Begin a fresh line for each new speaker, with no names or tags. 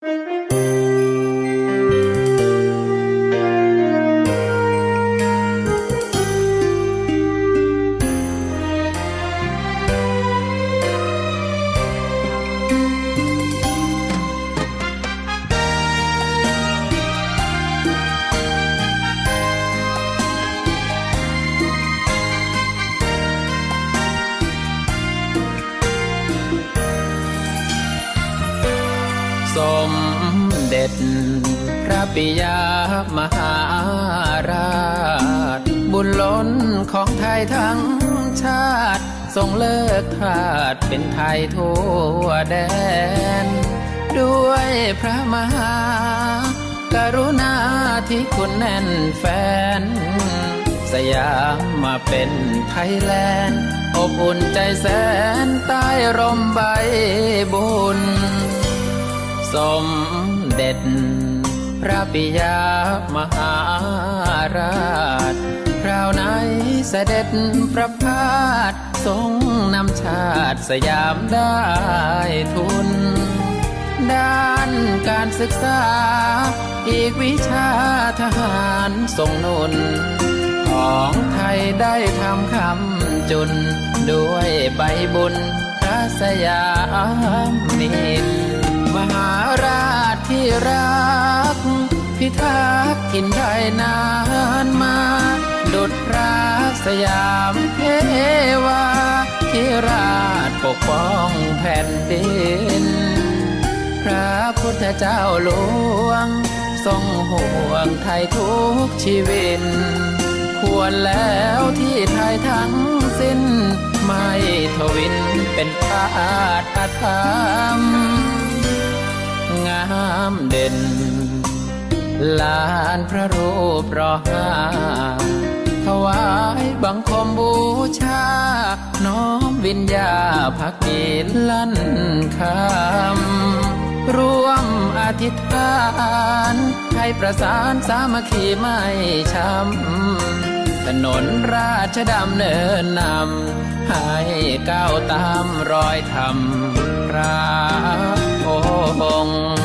Thank you. สมเด็จ พระปิยามหาราช บุญล้นของไทยทั้งชาติ ทรงเลิกทาสเป็นไทยทั่วแดน ด้วยพระมหากรุณาที่คุณแน่นแฟน สยามมาเป็นไทยแลนด์ อบอุ่นใจแสนใต้ร่มใบบุญ สมเด็จ พระปิยมหาราช คราวไหนเสด็จประพาสทรงนำชาติสยามได้ทุน ด้านการศึกษา อีกวิชาทหารทรงนุน ของไทยได้ทำคำจุน ด้วยใบบุญพระสยามนิน มหาราชที่รัก พิทักษ์กินไทยนานมาดุจพระสยามเทวาที่ราชปกป้องแผ่นดิน พระพุทธเจ้าหลวง ทรงห่วงไทยทุกชีวิต ควรแล้วที่ไทยทั้งสิ้น ไม่ทวินเป็นทาสอาธรรมงามเด่น ลานพระรูปรอห้าถวายบังคมบูชา น้อมวิญญาพักดีลั่นคำร่วมอธิษฐานให้ประสานสามัคคีไม่ช้ำถนนราชดำเนินนำให้ก้าวตามรอยธรรมพระองค์